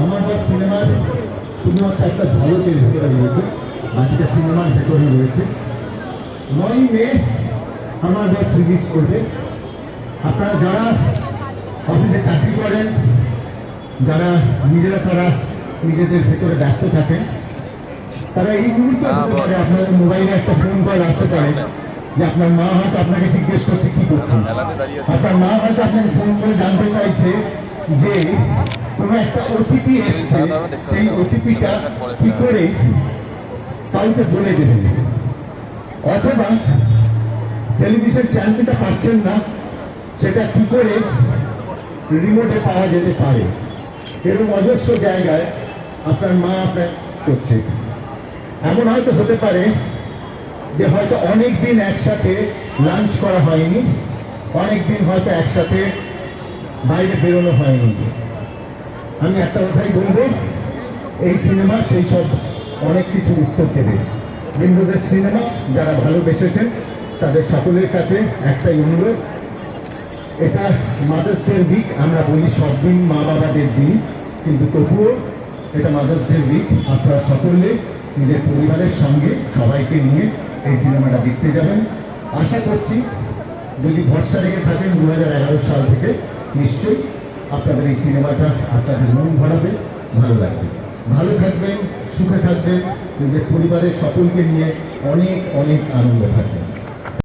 আমার বা সিনেমার শুধুমাত্র একটা ঝলকের ভেতরে রয়েছে বাকিটা সিনেমার ভেতরে রয়েছে। নয় মে আমার বাস রিলিজ করবে। আপনারা যারা অফিসে চাকরি করেন যারা নিজেরা তারা নিজেদের ভেতরে ব্যস্ত থাকেন তারা এই মুহূর্তে হতে পারে আপনাদের মোবাইলে একটা ফোন কল আসতে পারে যে আপনার মা হয়তো আপনাকে জিজ্ঞেস করছে কি করছেন আপনার মা হয়তো আপনাকে ফোন করে জানতে চাইছে যে কোনো একটা ওটিপি এসছে সেই ওটিপিটা কি করে কাউকে বলে দেবেন অথবা টেলিভিশন চ্যানেলটা পাচ্ছেন না সেটা কি করে রিমোটে পাওয়া যেতে পারে? এরকম অজস্র জায়গায় আপনার মা আপনার করছে। এমন হয়তো হতে পারে যে হয়তো অনেক দিন একসাথে লাঞ্চ করা হয়নি অনেক দিন হয়তো একসাথে বাইরে বেরোনো হয়নি। আমি একটা কথাই বলব, এই সিনেমা সেই সব অনেক কিছু উত্তর দেবে। বিন্দুদের সিনেমা যারা ভালোবেসেছেন, তাদের সকলের কাছে একটাই অনুরোধ, এটা মাদার্স ডের উইক আমরা বলি সব দিন মা বাবাদের দিন, কিন্তু তবুও এটা মাদার্স ডের উইক আপনারা সকলে নিজের পরিবারের সঙ্গে সবাইকে নিয়ে এই সিনেমাটা দেখতে যাবেন। আশা করছি, যদি ভরসা রেখে থাকেন নিশ্চয়ই আপনাদের এই সিনেমাটা আপনাদের মন ভরাবে, ভালো লাগবে। ভালো থাকবেন, সুখে থাকবেন, নিজের পরিবারের সকলকে নিয়ে অনেক অনেক আনন্দ থাকবেন